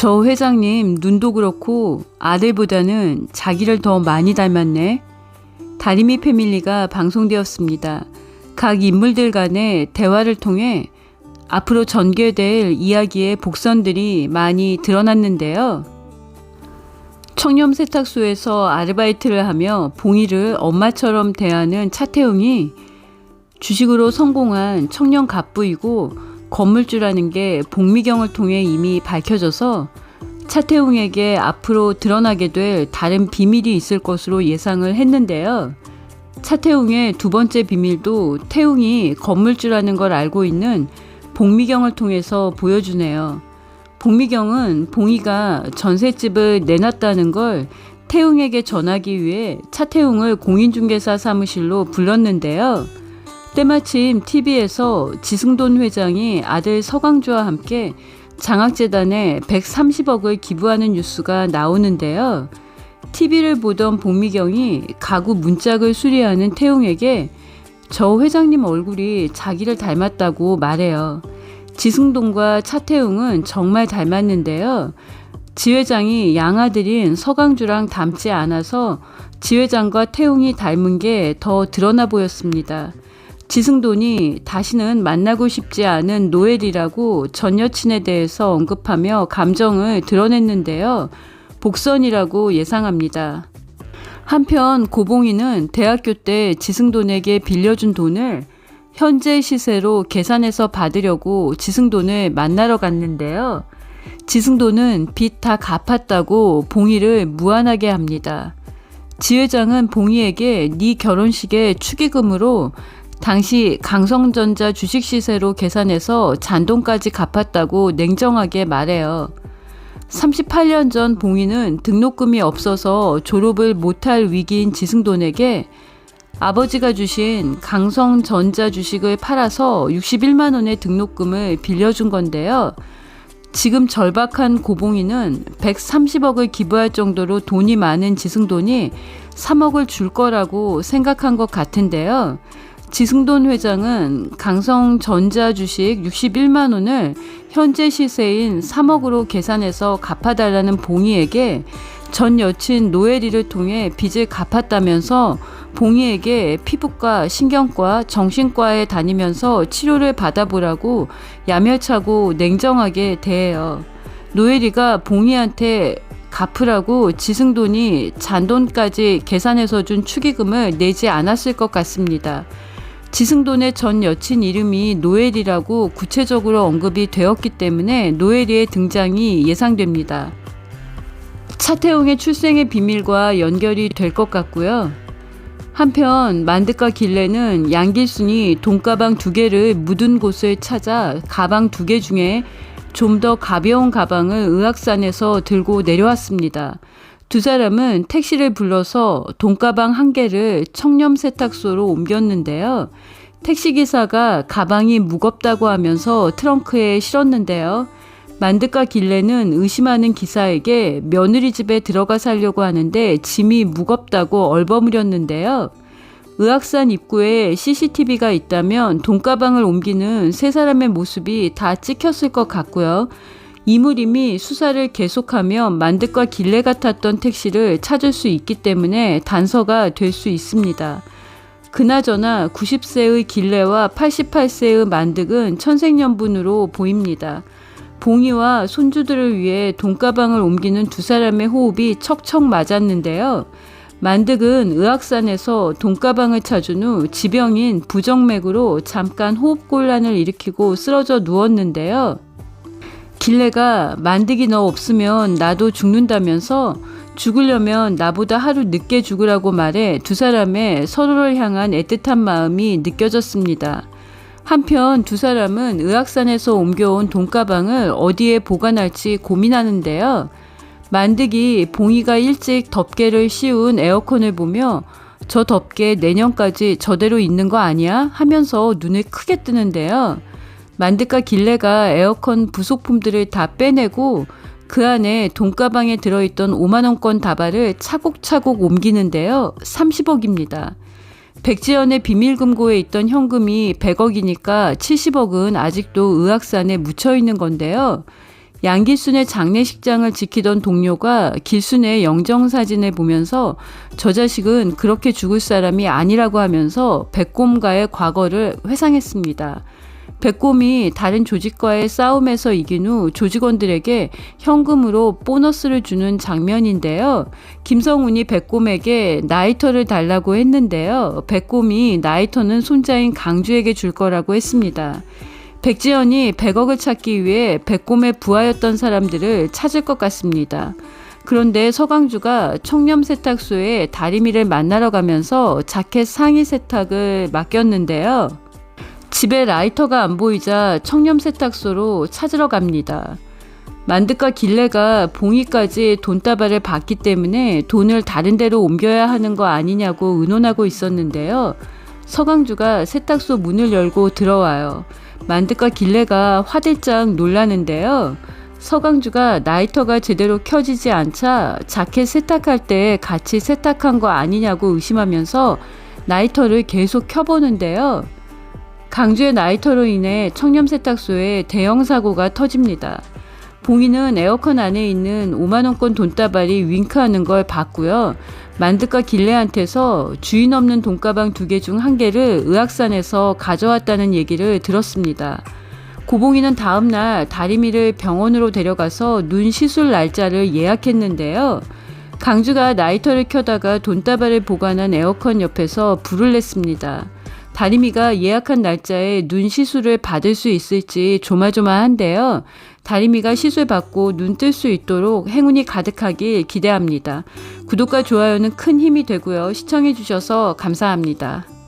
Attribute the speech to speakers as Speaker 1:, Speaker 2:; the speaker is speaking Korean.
Speaker 1: 저 회장님 눈도 그렇고 아들보다는 자기를 더 많이 닮았네. 다리미 패밀리가 방송되었습니다. 각 인물들 간의 대화를 통해 앞으로 전개될 이야기의 복선들이 많이 드러났는데요. 청렴 세탁소에서 아르바이트를 하며 봉이를 엄마처럼 대하는 차태웅이 주식으로 성공한 청년 갑부이고 건물주라는 게 복미경을 통해 이미 밝혀져서 차태웅에게 앞으로 드러나게 될 다른 비밀이 있을 것으로 예상을 했는데요. 차태웅의 두 번째 비밀도 태웅이 건물주라는 걸 알고 있는 복미경을 통해서 보여주네요. 복미경은 봉이가 전셋집을 내놨다는 걸 태웅에게 전하기 위해 차태웅을 공인중개사 사무실로 불렀는데요. 때마침 TV에서 지승돈 회장이 아들 서강주와 함께 장학재단에 130억을 기부하는 뉴스가 나오는데요. TV를 보던 복미경이 가구 문짝을 수리하는 태웅에게 저 회장님 얼굴이 자기를 닮았다고 말해요. 지승동과 차태웅은 정말 닮았는데요. 지 회장이 양아들인 서강주랑 닮지 않아서 지 회장과 태웅이 닮은 게 더 드러나 보였습니다. 지승돈이 다시는 만나고 싶지 않은 노엘이라고 전 여친에 대해서 언급하며 감정을 드러냈는데요. 복선이라고 예상합니다. 한편 고봉이는 대학교 때 지승돈에게 빌려준 돈을 현재 시세로 계산해서 받으려고 지승돈을 만나러 갔는데요. 지승돈은 빚 다 갚았다고 봉이를 무안하게 합니다. 지 회장은 봉이에게 네 결혼식에 축의금으로 당시 강성전자 주식 시세로 계산해서 잔돈까지 갚았다고 냉정하게 말해요. 38년 전 봉이는 등록금이 없어서 졸업을 못할 위기인 지승돈에게 아버지가 주신 강성전자 주식을 팔아서 61만 원의 등록금을 빌려준 건데요. 지금 절박한 고봉이는 130억을 기부할 정도로 돈이 많은 지승돈이 3억을 줄 거라고 생각한 것 같은데요. 지승돈 회장은 강성전자 주식 61만 원을 현재 시세인 3억으로 계산해서 갚아달라는 봉이에게 전 여친 노엘이를 통해 빚을 갚았다면서 봉이에게 피부과, 신경과, 정신과에 다니면서 치료를 받아보라고 야멸차고 냉정하게 대해요. 노엘이가 봉이한테 갚으라고 지승돈이 잔돈까지 계산해서 준 축의금을 내지 않았을 것 같습니다. 지승돈의 전 여친 이름이 노엘이라고 구체적으로 언급이 되었기 때문에 노엘이의 등장이 예상됩니다. 차태웅의 출생의 비밀과 연결이 될 것 같고요. 한편 만드카 길레는 양길순이 돈가방 두 개를 묻은 곳을 찾아 가방 두 개 중에 좀 더 가벼운 가방을 의학산에서 들고 내려왔습니다. 두 사람은 택시를 불러서 돈가방 한 개를 청렴 세탁소로 옮겼는데요. 택시기사가 가방이 무겁다고 하면서 트렁크에 실었는데요. 만드카 길레는 의심하는 기사에게 며느리 집에 들어가 살려고 하는데 짐이 무겁다고 얼버무렸는데요. 의학산 입구에 CCTV가 있다면 돈가방을 옮기는 세 사람의 모습이 다 찍혔을 것 같고요. 이무림이 수사를 계속하면 만득과 길레 같았던 택시를 찾을 수 있기 때문에 단서가 될 수 있습니다. 그나저나 90세의 길레와 88세의 만득은 천생연분으로 보입니다. 봉이와 손주들을 위해 돈가방을 옮기는 두 사람의 호흡이 척척 맞았는데요. 만득은 의학산에서 돈가방을 찾은 후 지병인 부정맥으로 잠깐 호흡곤란을 일으키고 쓰러져 누웠는데요. 길레가 만득이 너 없으면 나도 죽는다면서 죽으려면 나보다 하루 늦게 죽으라고 말해 두 사람의 서로를 향한 애틋한 마음이 느껴졌습니다. 한편 두 사람은 의학산에서 옮겨온 돈가방을 어디에 보관할지 고민하는데요. 만득이 봉이가 일찍 덮개를 씌운 에어컨을 보며 저 덮개 내년까지 저대로 있는 거 아니야? 하면서 눈을 크게 뜨는데요. 만드카 길레가 에어컨 부속품들을 다 빼내고 그 안에 돈가방에 들어있던 5만원권 다발을 차곡차곡 옮기는데요. 30억입니다. 백지연의 비밀금고에 있던 현금이 100억이니까 70억은 아직도 의학산에 묻혀 있는 건데요. 양길순의 장례식장을 지키던 동료가 길순의 영정사진을 보면서 저 자식은 그렇게 죽을 사람이 아니라고 하면서 백곰과의 과거를 회상했습니다. 백곰이 다른 조직과의 싸움에서 이긴 후 조직원들에게 현금으로 보너스를 주는 장면인데요. 김성훈이 백곰에게 나이터를 달라고 했는데요. 백곰이 나이터는 손자인 강주에게 줄 거라고 했습니다. 백지연이 100억을 찾기 위해 백곰의 부하였던 사람들을 찾을 것 같습니다. 그런데 서강주가 청렴 세탁소에 다리미를 만나러 가면서 자켓 상의 세탁을 맡겼는데요. 집에 라이터가 안 보이자 청렴 세탁소로 찾으러 갑니다. 만드과 길레가 봉이까지 돈다발을 받기 때문에 돈을 다른 데로 옮겨야 하는 거 아니냐고 의논하고 있었는데요. 서강주가 세탁소 문을 열고 들어와요. 만드과 길레가 화들짝 놀라는데요. 서강주가 나이터가 제대로 켜지지 않자 자켓 세탁할 때 같이 세탁한 거 아니냐고 의심하면서 나이터를 계속 켜보는데요. 강주의 나이터로 인해 청렴 세탁소에 대형 사고가 터집니다. 봉이는 에어컨 안에 있는 5만원권 돈다발이 윙크하는 걸 봤고요. 만드과 길레한테서 주인 없는 돈가방 두 개 중 한 개를 의학산에서 가져왔다는 얘기를 들었습니다. 고봉이는 다음날 다리미를 병원으로 데려가서 눈 시술 날짜를 예약했는데요. 강주가 나이터를 켜다가 돈다발을 보관한 에어컨 옆에서 불을 냈습니다. 다리미가 예약한 날짜에 눈 시술을 받을 수 있을지 조마조마한데요. 다리미가 시술 받고 눈 뜰 수 있도록 행운이 가득하길 기대합니다. 구독과 좋아요는 큰 힘이 되고요. 시청해주셔서 감사합니다.